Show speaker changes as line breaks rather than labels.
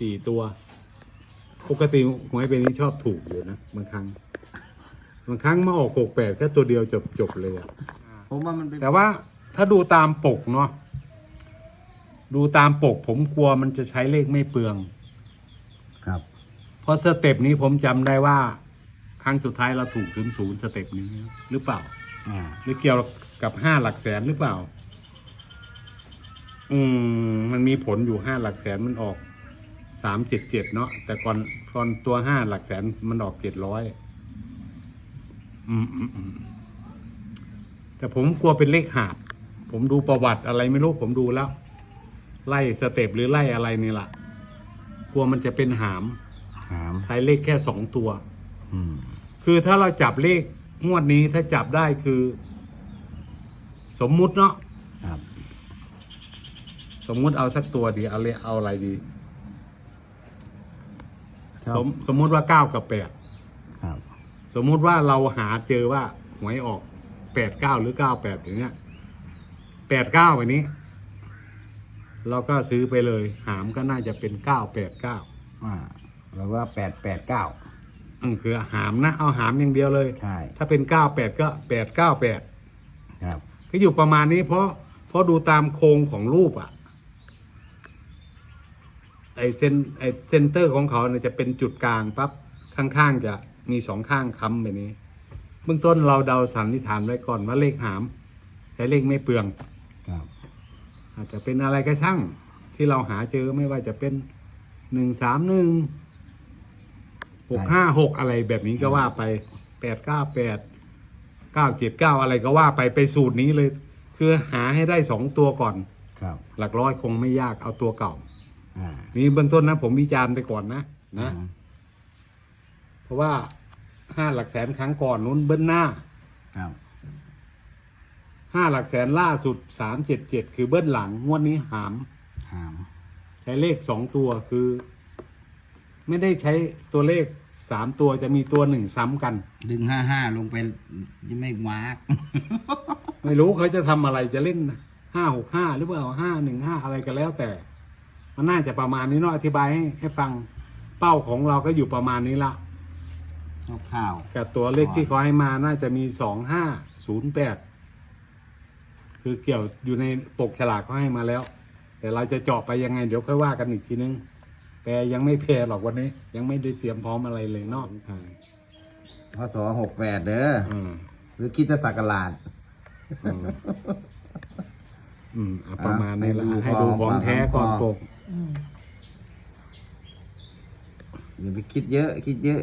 สี่ตัว ปกติหวยเป็นนี้ชอบถูกอยู่นะบางครั้ง บางครั้งมาออกหกแปดแค่ตัวเดียวจบจบเลยอะ
ผมว่ามันเป็น
แต่ว่าถ้าดูตามปกเนาะดูตามปกผมกลัวมันจะใช้เลขไม่เปลือง
ครับ
เพราะสเต็ปนี้ผมจำได้ว่า ครั้งสุดท้ายเราถูกถึงศูนย์สเต็ปนี้หรือเปล่า
อ่า
หรือเกี่ยวกับห้าหลักแสนหรือเปล่า อืม มันมีผลอยู่ห้าหลักแสนมันออก สามเจ็ดเจ็ดเนาะแต่ก่อนตอนตัวห้าหลักแสนมันออกเจ็ดร้อยอืมอืมอืมแต่ผมกลัวเป็นเลขหาบผมดูประวัติอะไรไม่รู้ผมดูแล้ว ไล่สเต็ปหรือไล่อะไรนี่แหละกลัวมันจะเป็นหาม
ถาม
ใช้เลขแค่สองตัว
อืม
คือถ้าเราจับเลขงวดนี้ถ้าจับได้คือ สมมุติเนาะ
ครับ
สมมุติเอาสักตัวดีเอาเลยเอาอะไรดี สมสมมุติว่าเก้ากับแปด
ครับ
สมมุติว่าเราหาเจอว่าหวยออกแปดเก้าหรือเก้าแปดอย่างเงี้ยแปดเก้าแบบนี้ เราก็ซื้อไปเลย หามก็น่าจะเป็นเก้าแปดเก้า
อ่าแล้วว่าแปดแปดเก้า
อืมคือหามนะ เอาหามอย่างเดียวเลย
ใช่
ถ้าเป็นเก้าแปดก็แปดเก้าแปด
ครับ
ก็อยู่ประมาณนี้เพราะเพราะดูตามโครงของรูปอะ ไอเซนไอเซนเตอร์ของเขาเนี่ยจะเป็นจุดกลางปั๊บข้างๆจะมีสองข้างค้ำแบบนี้ เบื้องต้นเราเดาสันนิษฐานไว้ก่อนว่าเลขหาม ใช้เลขไม่เปลือง
ครับ
อาจจะเป็นอะไรก็ช่างที่เราหาเจอไม่ว่าจะเป็นหนึ่งสามหนึ่งหกห้าหกอะไรแบบนี้ก็ว่าไปแปดเก้าแปดเก้าเจ็ดเก้าอะไรก็ว่าไปไปสูตรนี้เลย คือหาให้ได้สองตัวก่อน
ครับ
หลักร้อยคงไม่ยากเอาตัวเก่า
อ่า
นี่เบื้องต้นนะ ผมวิจารณ์ไปก่อนนะนะ
อืม
เพราะว่าห้าหลักแสนครั้งก่อนนู้นเบิ้ลหน้า
ครับ
ห้าหลักแสนล่าสุดสามเจ็ดเจ็ดคือเบิ้ลหลังงวดนี้หาม
ถาม
ใช้เลขสองตัวคือ ไม่ได้ใช้ตัวเลขสามตัวจะมีตัวหนึ่งซ้ำกัน
ดึงห้าห้าลงไปยังไม่มาร์ก
ไม่รู้เขาจะทำอะไรจะเล่นห้าหกห้าหรือเปล่าห้าหนึ่งห้าอะไรก็แล้วแต่ มันน่าจะประมาณนี้เนาะอธิบายให้ให้ฟังเป้าของเราก็อยู่ประมาณนี้ละ
ข้าว
กับตัวเลขที่เขาให้มาน่าจะมีสองห้าศูนย์แปดคือเกี่ยวอยู่ในปกฉลากเขาให้มาแล้ว แต่เราจะเจาะไปยังไงเดี๋ยวค่อยว่ากันอีกทีนึงแปรยังไม่แพรหรอกวันนี้ ยังไม่ได้เตรียมพร้อมอะไรเลยเนอกอ่า
พศหกแปดเด้อ
อืม
หรือคิดจะสักการาด
อืมอืมอะประมาณนี้ละ
อะ
ให้ดูของแท้ก่อน
พอ
ปก
อย่าไปคิดเยอะ คิดเยอะ